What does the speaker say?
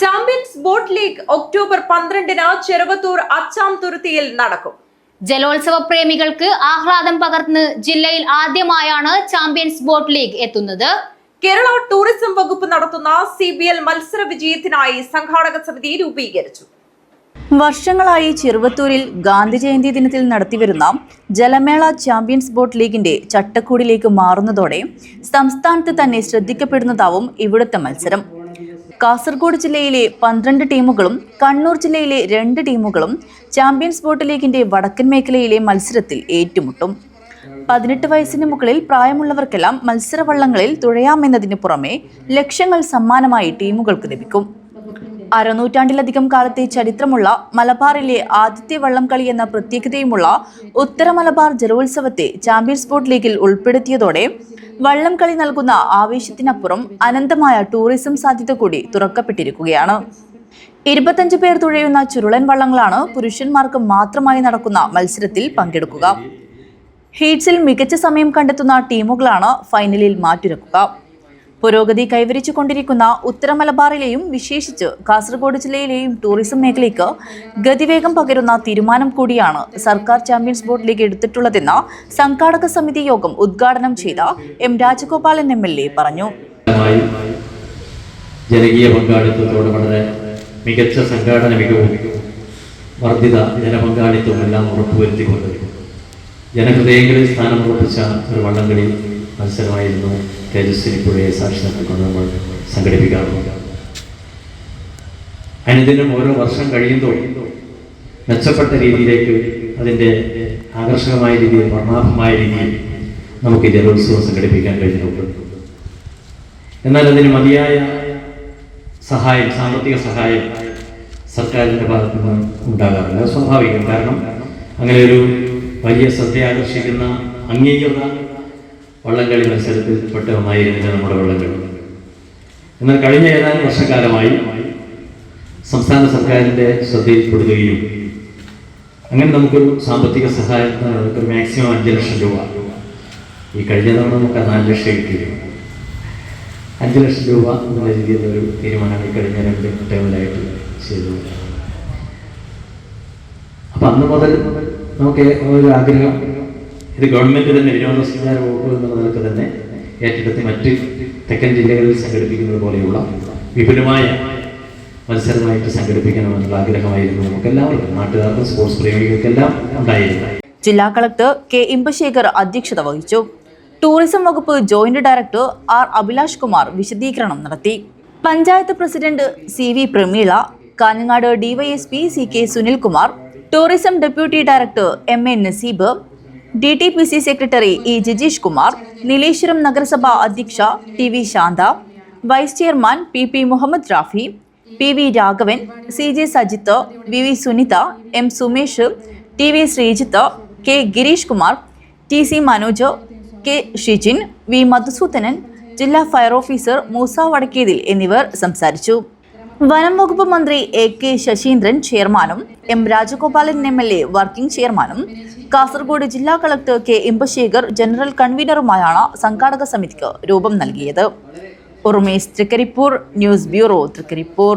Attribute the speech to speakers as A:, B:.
A: Champions boat league October പന്ത്രണ്ടിന് ചെറുവത്തൂർ അച്ചാം തുരുത്തിയിൽ നടക്കും.
B: ജലോത്സവ പ്രേമികൾക്ക് ആഹ്ലാദം പകർന്ന് ജില്ലയിൽ ആദ്യമായാണ് ചാമ്പ്യൻസ് ബോട്ട് ലീഗ് എത്തുന്നത്.
A: കേരള ടൂറിസം വകുപ്പ് നടത്തുന്ന സി ബി എൽ മത്സര വിജയത്തിനായി സംഘാടക സമിതി രൂപീകരിച്ചു.
C: വർഷങ്ങളായി ചെറുവത്തൂരിൽ ഗാന്ധി ജയന്തി ദിനത്തിൽ നടത്തിവരുന്ന ജലമേള ചാമ്പ്യൻസ് ബോട്ട് ലീഗിന്റെ ചട്ടക്കൂടിലേക്ക് മാറുന്നതോടെ സംസ്ഥാനത്ത് തന്നെ ശ്രദ്ധിക്കപ്പെടുന്നതാവും ഇവിടുത്തെ മത്സരം. കാസർഗോഡ് ജില്ലയിലെ പന്ത്രണ്ട് ടീമുകളും കണ്ണൂർ ജില്ലയിലെ രണ്ട് ടീമുകളും ചാമ്പ്യൻസ് ബോട്ട് ലീഗിന്റെ വടക്കൻ മേഖലയിലെ മത്സരത്തിൽ ഏറ്റുമുട്ടും. പതിനെട്ട് വയസ്സിന് മുകളിൽ പ്രായമുള്ളവർക്കെല്ലാം മത്സരവള്ളങ്ങളിൽ തുഴയാമെന്നതിന് പുറമെ ലക്ഷങ്ങൾ സമ്മാനമായി ടീമുകൾക്ക് ലഭിക്കും. അരനൂറ്റാണ്ടിലധികം കാലത്തെ ചരിത്രമുള്ള മലബാറിലെ ആദ്യത്തെ വള്ളംകളി എന്ന പ്രത്യേകതയുമുള്ള ഉത്തര മലബാർ ജലോത്സവത്തെ ചാമ്പ്യൻസ് ബോട്ട് ലീഗിൽ ഉൾപ്പെടുത്തിയതോടെ വള്ളംകളി നൽകുന്ന ആവേശത്തിനപ്പുറം അനന്തമായ ടൂറിസം സാധ്യത കൂടി തുറക്കപ്പെട്ടിരിക്കുകയാണ്. ഇരുപത്തഞ്ച് പേർ തുഴയുന്ന ചുരുളൻ വള്ളങ്ങളാണ് പുരുഷന്മാർക്ക് മാത്രമായി നടക്കുന്ന മത്സരത്തിൽ പങ്കെടുക്കുക. ഹീറ്റ്സിൽ മികച്ച സമയം കണ്ടെത്തുന്ന ടീമുകളാണ് ഫൈനലിൽ മാറ്റുരക്കുക പുരോഗതി കൈവരിച്ചു കൊണ്ടിരിക്കുന്ന ഉത്തര മലബാറിലെയും വിശേഷിച്ച് കാസർഗോഡ് ജില്ലയിലെയും ടൂറിസം മേഖലയ്ക്ക് ഗതിവേഗം പകരുന്ന തീരുമാനം കൂടിയാണ് സർക്കാർ ചാമ്പ്യൻസ് ബോർഡ് ലീഗ് എടുത്തിട്ടുള്ളതെന്ന് സംഘാടക സമിതി യോഗം ഉദ്ഘാടനം ചെയ്ത M Rajagopalan M L A പറഞ്ഞു.
D: വളരെ മികച്ച സംഘാടന മികവും വർദ്ധിത ജനപങ്കാളിത്തവും എല്ലാം ഉറപ്പുവരുത്തിക്കൊണ്ട് ജനഹൃദയങ്ങളിൽ സ്ഥാനം ഉറപ്പിച്ച ഒരു വള്ളംകളി മത്സരമായിരുന്നു. തേജസ്വിനി പുഴയെ സാക്ഷി നിർത്തിക്കൊണ്ട് നമ്മൾ സംഘടിപ്പിക്കാറുണ്ട്. അനുദിനം ഓരോ വർഷം കഴിയുന്തോറും മെച്ചപ്പെട്ട രീതിയിലേക്ക് അതിന്റെ ആകർഷകമായ രീതിയിൽ വർണാഭമായ രീതിയിൽ നമുക്ക് ജലോത്സവം സംഘടിപ്പിക്കാൻ കഴിഞ്ഞിട്ടുണ്ട്. എന്നാൽ അതിന് മതിയായ സഹായം സാമ്പത്തിക സഹായം സർക്കാരിന്റെ ഭാഗത്തു നിന്ന് ഉണ്ടാകാറില്ല. സ്വാഭാവികം. കാരണം അങ്ങനെ ഒരു വലിയ ശ്രദ്ധയാകർഷിക്കുന്ന അംഗീകൃത വള്ളംകളി മത്സരത്തിൽ പെട്ട ഒന്നായിരുന്നില്ല നമ്മുടെ വള്ളംകളി. എന്നാൽ കഴിഞ്ഞ ഏതാനും വർഷക്കാലമായി സംസ്ഥാന സർക്കാരിന്റെ ശ്രദ്ധയിൽപ്പെടുകയും അങ്ങനെ നമുക്കൊരു സാമ്പത്തിക സഹായം ഒരു മാക്സിമം അഞ്ച് ലക്ഷം രൂപ. ഈ കഴിഞ്ഞ തവണ നമുക്ക് നാല് ലക്ഷം കിട്ടിയിരുന്നു. അഞ്ച് ലക്ഷം രൂപ എന്നുള്ള രീതിയിലുള്ള ഒരു തീരുമാനം ഈ കഴിഞ്ഞ രണ്ട് ടേമിലായിട്ട് ചെയ്തു. അപ്പം അന്ന് മുതൽ നമുക്ക് ഒരു ആഗ്രഹം ഇത് ഗവൺമെന്റ് തന്നെ വിനോദസഞ്ചാര വകുപ്പ് എന്ന നിലയ്ക്ക് തന്നെ ഏറ്റെടുത്ത് മറ്റ് തെക്കൻ ജില്ലകളിൽ സംഘടിപ്പിക്കുന്നത് പോലെയുള്ള വിപുലമായ മത്സരമായിട്ട് സംഘടിപ്പിക്കണമെന്നുള്ള ആഗ്രഹമായിരുന്നു നമുക്കെല്ലാവർക്കും. നാട്ടുകാർക്കും സ്പോർട്സ് പ്രേമികൾക്കെല്ലാം ഉണ്ടായിരുന്നു.
C: ജില്ലാ കളക്ടർ കെ ഇമ്പശേഖർ അധ്യക്ഷത വഹിച്ചു. ടൂറിസം വകുപ്പ് joint director R Abhilash Kumar വിശദീകരണം നടത്തി. Panchayat president C V Prameela Kanhangad DYSP C K Sunilkumar tourism deputy director M A Naseeb D T P C secretary E Jijeesh Kumar Nileshwaram നഗരസഭ അധ്യക്ഷ T V Shantha vice chairman P P Muhammad Rafi P V Raghavan C J Sajith V V Sunitha M Sumesh T V Sreejith K Girish Kumar T C Manoj K Shijin V Madhusoodanan ജില്ലാ fire officer Musa വടക്കേതിൽ എന്നിവർ സംസാരിച്ചു. വനം വകുപ്പ് മന്ത്രി A K Saseendran ചെയർമാനും M Rajagopalan M L A working ചെയർമാനും കാസർഗോഡ് ജില്ലാ collector K Inbasekar general കൺവീനറുമായാണ് സംഘാടക സമിതിക്ക് രൂപം നൽകിയത്. ഉറുമേസ് തൃക്കരിപ്പൂർ ന്യൂസ് ബ്യൂറോ തൃക്കരിപ്പൂർ.